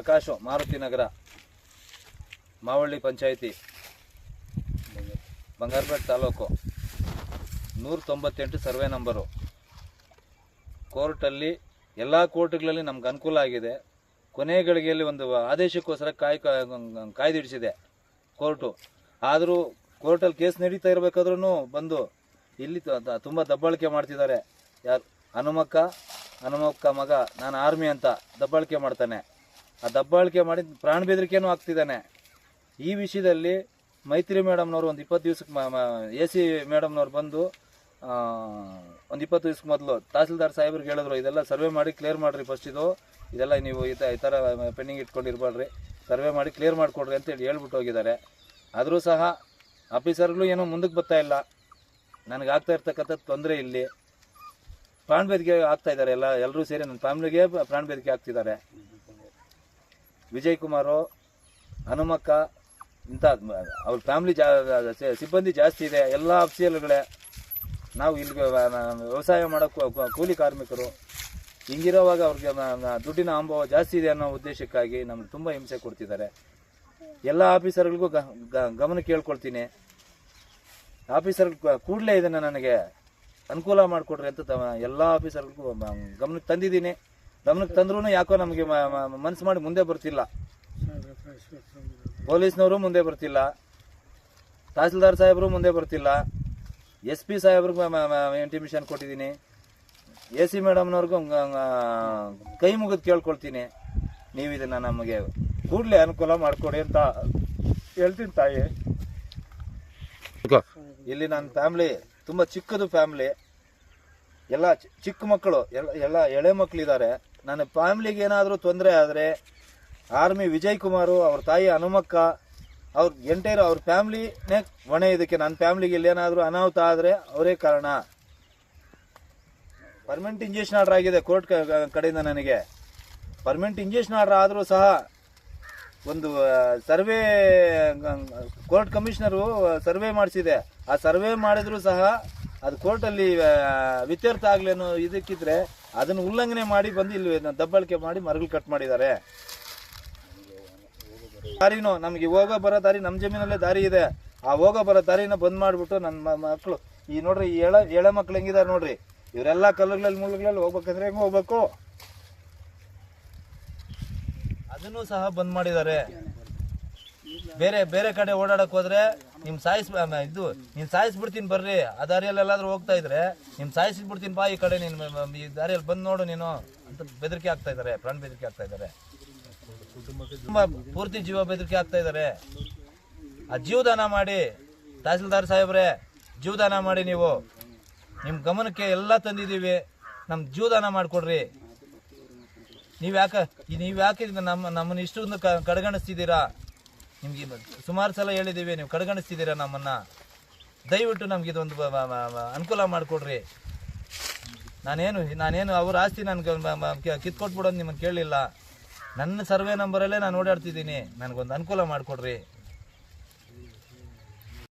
ಪ್ರಕಾಶು, ಮಾರುತಿ ನಗರ, ಮಾವಳ್ಳಿ ಪಂಚಾಯಿತಿ, ಬಂಗಾರಪೇಟೆ ತಾಲೂಕು, ನೂರ ತೊಂಬತ್ತೆಂಟು survey number. ಕೋರ್ಟಲ್ಲಿ ಎಲ್ಲ ಕೋರ್ಟ್ಗಳಲ್ಲಿ ನಮ್ಗೆ ಅನುಕೂಲ ಆಗಿದೆ. ಕೊನೆ ಗಳಿಗೆಯಲ್ಲಿ ಒಂದು ಆದೇಶಕ್ಕೋಸ್ಕರ ಕಾಯ್ ಕಾಯ್ದಿಡಿಸಿದೆ ಕೋರ್ಟು. ಆದರೂ ಕೋರ್ಟಲ್ಲಿ ಕೇಸ್ ನಡೀತಾ ಇರಬೇಕಾದ್ರೂ ಬಂದು ಇಲ್ಲಿ ತುಂಬ ದಬ್ಬಾಳಿಕೆ ಮಾಡ್ತಿದ್ದಾರೆ. ಯಾರು, ಹನುಮಕ್ಕ ಹನುಮಕ್ಕ ಮಗ, ನಾನು ಆರ್ಮಿ ಅಂತ ದಬ್ಬಾಳಿಕೆ ಮಾಡ್ತಾನೆ. ಆ ದಬ್ಬಾಳಿಕೆ ಮಾಡಿ ಪ್ರಾಣ ಬೆದರಿಕೆನೂ ಆಗ್ತಿದ್ದಾನೆ ಈ ವಿಷಯದಲ್ಲಿ ಮೈತ್ರಿ ಮೇಡಮ್ನವರು ಒಂದು ಇಪ್ಪತ್ತು ದಿವ್ಸಕ್ಕೆ ಎ ಸಿ ಮೇಡಮ್ನವ್ರು ಬಂದು ಒಂದು ಇಪ್ಪತ್ತು ದಿವ್ಸಕ್ಕೆ ಮೊದಲು ತಹಸೀಲ್ದಾರ್ ಸಾಹೇಬ್ರಿಗೆ ಹೇಳಿದ್ರು, ಇದೆಲ್ಲ ಸರ್ವೆ ಮಾಡಿ ಕ್ಲಿಯರ್ ಮಾಡಿರಿ ಫಸ್ಟ್ ಇದು. ಇದೆಲ್ಲ ನೀವು ಈ ಥರ ಪೆಂಡಿಂಗ್ ಇಟ್ಕೊಂಡಿರ್ಬಾರ್ರಿ ಸರ್ವೆ ಮಾಡಿ ಕ್ಲಿಯರ್ ಮಾಡಿಕೊಡ್ರಿ ಅಂತೇಳಿ ಹೇಳ್ಬಿಟ್ಟು ಹೋಗಿದ್ದಾರೆ. ಆದರೂ ಸಹ ಆಫೀಸರ್ಗಳು ಏನೋ ಮುಂದಕ್ಕೆ ಬರ್ತಾ ಇಲ್ಲ. ನನಗೆ ಆಗ್ತಾ ಇರ್ತಕ್ಕಂಥ ತೊಂದರೆ ಇಲ್ಲಿ. ಪ್ರಾಣ ಬೇದಿಕೆ ಆಗ್ತಾ ಎಲ್ಲ ಎಲ್ಲರೂ ಸೇರಿ ನನ್ನ ಫ್ಯಾಮಿಲಿಗೆ ಪ್ರಾಣ ಬೇದಿಕೆ ಆಗ್ತಿದ್ದಾರೆ ವಿಜಯ್ ಕುಮಾರು ಹನುಮಕ್ಕ ಇಂಥ ಅವ್ರ ಫ್ಯಾಮಿಲಿ ಜಾ ಸಿಬ್ಬಂದಿ ಜಾಸ್ತಿ ಇದೆ. ಎಲ್ಲ ಅಫ್ಸಿಯಲ್ಗಳೇ ನಾವು ಇಲ್ಲಿ ವ್ಯವಸಾಯ ಮಾಡೋಕ್ಕೂ ಕೂಲಿ ಕಾರ್ಮಿಕರು. ಹಿಂಗಿರೋವಾಗ ಅವ್ರಿಗೆ ದುಡ್ಡಿನ ಅನುಭವ ಜಾಸ್ತಿ ಇದೆ ಅನ್ನೋ ಉದ್ದೇಶಕ್ಕಾಗಿ ನಮ್ಗೆ ತುಂಬ ಹಿಂಸೆ ಕೊಡ್ತಿದ್ದಾರೆ. ಎಲ್ಲ ಆಫೀಸರ್ಗಳಿಗೂ ಗಮನ ಕೇಳ್ಕೊಳ್ತೀನಿ. ಆಫೀಸರ್ ಕೂಡಲೇ ಇದನ್ನು ನನಗೆ ಅನುಕೂಲ ಮಾಡಿಕೊಡ್ರಿ ಅಂತ ತ- ಎಲ್ಲ ಆಫೀಸರ್ಗಳಿಗೂ ಗಮನಕ್ಕೆ ತಂದಿದ್ದೀನಿ. ಗಮನಕ್ಕೆ ತಂದ್ರೂ ಯಾಕೋ ನಮಗೆ ಮನ್ಸು ಮಾಡಿ ಮುಂದೆ ಬರ್ತಿಲ್ಲ. ಪೊಲೀಸ್ನವರು ಮುಂದೆ ಬರ್ತಿಲ್ಲ. ತಹಸೀಲ್ದಾರ್ ಸಾಹೇಬರು ಮುಂದೆ ಬರ್ತಿಲ್ಲ. ಎಸ್ ಪಿ ಸಾಹೇಬ್ರಿಗೆ ಇಂಟಿಮೇಷನ್ ಕೊಟ್ಟಿದ್ದೀನಿ. ಎ ಸಿ ಮೇಡಮ್ನವ್ರಿಗೂ ಕೈ ಮುಗಿದು ಕೇಳ್ಕೊಳ್ತೀನಿ. ನೀವು ಇದನ್ನು ನಮಗೆ ಕೂಡಲೇ ಅನುಕೂಲ ಮಾಡಿಕೊಡಿ ಅಂತ ಹೇಳ್ತೀನಿ ತಾಯಿ. ಇಲ್ಲಿ ನನ್ನ ಫ್ಯಾಮ್ಲಿ ತುಂಬ ಚಿಕ್ಕದು ಫ್ಯಾಮ್ಲಿ. ಎಲ್ಲ ಚಿಕ್ಕ ಮಕ್ಕಳು ಎಲ್ಲ ಎಲ್ಲ ಎಳೆ ಮಕ್ಕಳಿದ್ದಾರೆ ನನ್ನ ಫ್ಯಾಮ್ಲಿಗೆ ಏನಾದರೂ ತೊಂದರೆ ಆದರೆ ಆರ್ಮಿ ವಿಜಯ್ ಕುಮಾರು, ಅವ್ರ ತಾಯಿ ಹನುಮಕ್ಕ, ಅವ್ರ ಎಂಟೈರ್ ಅವ್ರ ಫ್ಯಾಮ್ಲಿನೇ ಹೊಣೆ ಇದಕ್ಕೆ. ನನ್ನ ಫ್ಯಾಮ್ಲಿಗೆ ಇಲ್ಲೇನಾದರೂ ಅನಾಹುತ ಆದರೆ ಅವರೇ ಕಾರಣ. ಪರ್ಮನೆಂಟ್ ಇಂಜೆಕ್ಷನ್ ಆರ್ಡರ್ ಆಗಿದೆ ಕೋರ್ಟ್ ಕಡೆಯಿಂದ ನನಗೆ. ಪರ್ಮನೆಂಟ್ ಇಂಜೆಕ್ಷನ್ ಆರ್ಡರ್ ಆದರೂ ಸಹ ಒಂದು ಸರ್ವೆ ಕೋರ್ಟ್ ಕಮಿಷನರು ಸರ್ವೆ ಮಾಡಿಸಿದೆ. ಆ ಸರ್ವೆ ಮಾಡಿದರೂ ಸಹ ಅದು ಕೋರ್ಟಲ್ಲಿ ವಿತ್ಯರ್ಥ ಆಗ್ಲಿ ಅನ್ನೋ ಇದಕ್ಕಿದ್ರೆ ಅದನ್ನು ಉಲ್ಲಂಘನೆ ಮಾಡಿ ಬಂದು ಇಲ್ಲಿ ದಬ್ಬಳಿಕೆ ಮಾಡಿ ಮರಗಳು ಕಟ್ ಮಾಡಿದ್ದಾರೆ. ದಾರಿನೂ, ನಮಗೆ ಹೋಗೋ ಬರೋ ದಾರಿ ನಮ್ಮ ಜಮೀನಲ್ಲೇ ದಾರಿ ಇದೆ. ಆ ಹೋಗೋ ಬರೋ ದಾರಿನ ಬಂದ್ ಮಾಡಿಬಿಟ್ಟು ನನ್ನ ಮಕ್ಕಳು ಈ ನೋಡ್ರಿ, ಈ ಎಳೆ ಎಳೆ ಮಕ್ಳು ಹೆಂಗಿದ್ದಾರೆ ನೋಡ್ರಿ. ಇವರೆಲ್ಲ ಕಲ್ಲುಗಳಲ್ಲಿ ಮುಳ್ಳುಗಳಲ್ಲಿ ಹೋಗ್ಬೇಕಂದ್ರೆ ಹೆಂಗ್ ಹೋಗ್ಬೇಕು? ಅದನ್ನು ಸಹ ಬಂದ್ ಮಾಡಿದ್ದಾರೆ. ಬೇರೆ ಬೇರೆ ಕಡೆ ಓಡಾಡಕ್ ಹೋದ್ರೆ ನಿಮ್ ಸಾಯಿಸ್ ಇದು, ನೀನ್ ಸಾಯಿಸ್ಬಿಡ್ತೀನಿ ಬರ್ರಿ, ಆ ದಾರಿಯಲ್ಲಿ ಎಲ್ಲಾದ್ರೂ ಹೋಗ್ತಾ ಇದ್ರೆ ನಿಮ್ ಸಾಯಿಸ್ಬಿಡ್ತೀನಿ ಬಾ ಈ ಕಡೆ ನೀನ್ ಈ ದಾರಿಯಲ್ಲಿ ಬಂದ್ ನೋಡು ನೀನು ಅಂತ ಬೆದರಿಕೆ ಆಗ್ತಾ ಇದಾರೆ, ಪ್ರಾಣ ಬೆದರಿಕೆ ಆಗ್ತಾ ಇದಾರೆ. ತುಂಬಾ ಪೂರ್ತಿ ಜೀವ ಬೆದರಿಕೆ ಆಗ್ತಾ ಇದಾರೆ. ಆ ಜೀವದಾನ ಮಾಡಿ, ತಹಸೀಲ್ದಾರ್ ಸಾಹೇಬ್ರೆ, ಜೀವದಾನ ಮಾಡಿ ನೀವು. ನಿಮ್ಮ ಗಮನಕ್ಕೆ ಎಲ್ಲ ತಂದಿದ್ದೀವಿ. ನಮ್ಮ ಜೀವದಾನ ಮಾಡ್ಕೊಡ್ರಿ. ನೀವು ಯಾಕೆ ನೀವು ಯಾಕೆ ನಮ್ಮ, ನಮ್ಮನ್ನ ಇಷ್ಟೊಂದು ಕಡೆಗಣಿಸ್ತಿದ್ದೀರಾ? ನಿಮ್ಗೆ ಸುಮಾರು ಸಲ ಹೇಳಿದ್ದೀವಿ, ನೀವು ಕಡೆಗಣಿಸ್ತಿದ್ದೀರಾ ನಮ್ಮನ್ನ? ದಯವಿಟ್ಟು ನಮ್ಗೆ ಇದೊಂದು ಅನುಕೂಲ ಮಾಡಿಕೊಡ್ರಿ. ನಾನೇನು ನಾನೇನು ಅವ್ರ ಆಸ್ತಿ ನನ್ಗೆ ಕಿತ್ಕೊಟ್ಬಿಡೋದು ನಿಮ್ಮನ್ನು ಕೇಳಲಿಲ್ಲ. ನನ್ನ ಸರ್ವೆ ನಂಬರಲ್ಲೇ ನಾನು ಓಡಾಡ್ತಿದ್ದೀನಿ. ನನಗೊಂದು ಅನುಕೂಲ ಮಾಡಿಕೊಡ್ರಿ.